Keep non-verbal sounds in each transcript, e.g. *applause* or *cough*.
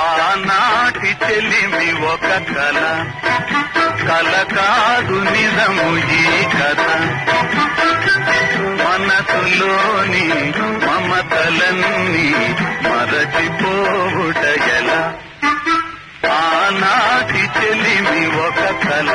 ఆనాటి చెలిమి ఒక కల. కల కాదు నిజము ఈ కథ. మనసులోని మమతలన్నీ మరచిపోవుట ఎలా? ఆనాటి చెలిమి ఒక కళ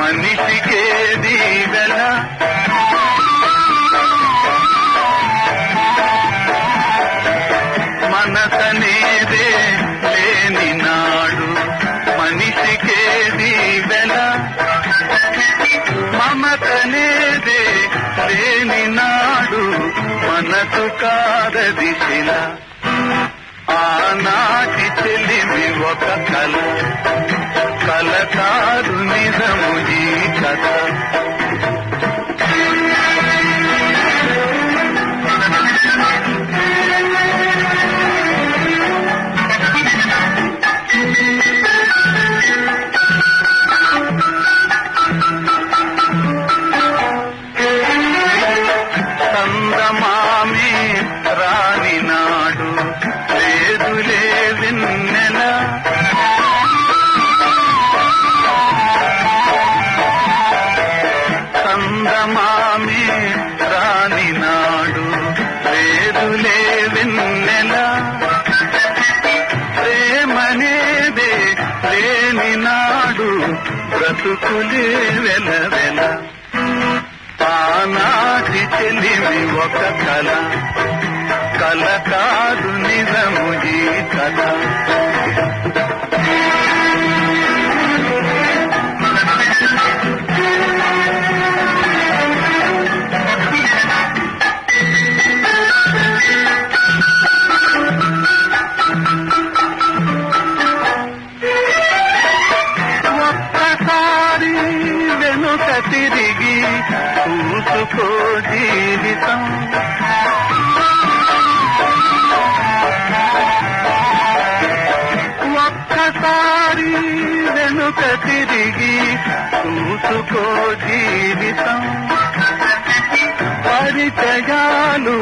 మనిషికే దీవెన. మనసనేదే లేని నాడు మనిషికే దీవెన. మమతనేదే లేని నాడు మనసు కాదది శిల. ఆనాటి చెలిమి *laughs* కాదు నిజము బ్రతుకులే వెల వెల. ఆనాటి చెలిమి ఒక కళ కల కాదు నిజము ఈ కథ. చూసుకో జీవితం ఒక్కసారి వెనుక తిరిగి చూసుకో జీవితం పరిచయాలు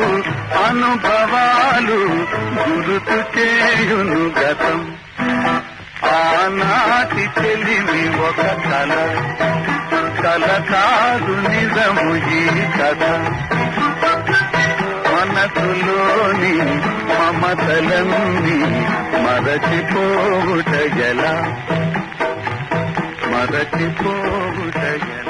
అనుభవాలు గురుతు చేయును గతం. ఆనాటి చెలిమి ఒక కళ. కల కాదు నిజము ఈ కథ. మనసులోని మమతలన్నీ మరచిపోగుట గల మరచిపోగుట గల